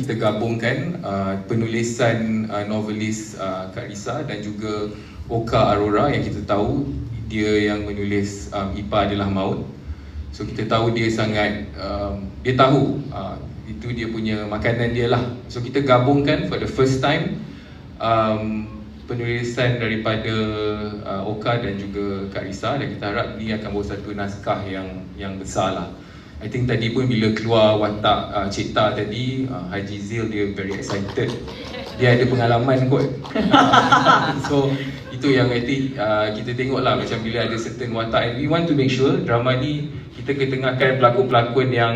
kita gabungkan uh, penulisan uh, novelis uh, Kak Risa dan juga Oka Aurora yang kita tahu dia yang menulis um, IPA adalah Maut. So kita tahu dia sangat um, dia tahu uh, itu dia punya makanan dia lah. So kita gabungkan for the first time um, penulisan daripada uh, Oka dan juga Kak Risa dan kita harap ni akan bawa satu naskah yang yang besar lah. I think tadi pun bila keluar watak uh, cerita tadi uh, Haji Zil dia very excited. Dia ada pengalaman kot. So itu yang I think uh, kita tengok lah macam bila ada certain watak. And we want to make sure drama ni kita ketengahkan pelakon-pelakon yang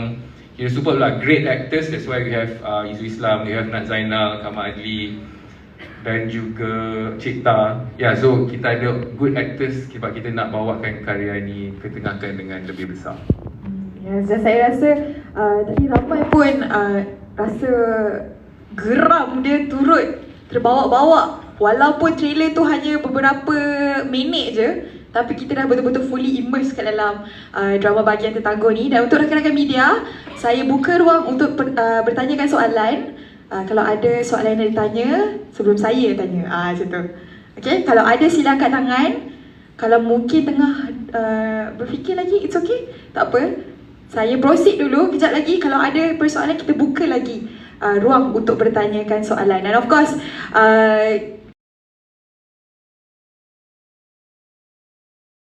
know, super lah. Great actors that's why we have uh, Izu Islam we have Nat Zainal Kamal Adli dan juga Cipta ya yeah, so kita ada good actors sebab kita nak bawakan karya ni ketengahkan dengan lebih besar Ya, saya rasa uh, tadi ramai pun uh, rasa geram dia turut terbawa-bawa. Walaupun trailer tu hanya beberapa minit je tapi kita dah betul-betul fully immerse kat dalam uh, drama bahagian tetangga ni. Dan untuk rakan-rakan media saya buka ruang untuk per, uh, bertanyakan soalan. Uh, kalau ada soalan yang ditanya sebelum saya tanya. Uh, macam tu. Okay, kalau ada silakan tangan. Kalau mungkin tengah uh, berfikir lagi, it's okay. Tak apa, saya proceed dulu, kejap lagi kalau ada persoalan kita buka lagi uh, ruang untuk bertanyakan soalan. Dan of course, uh,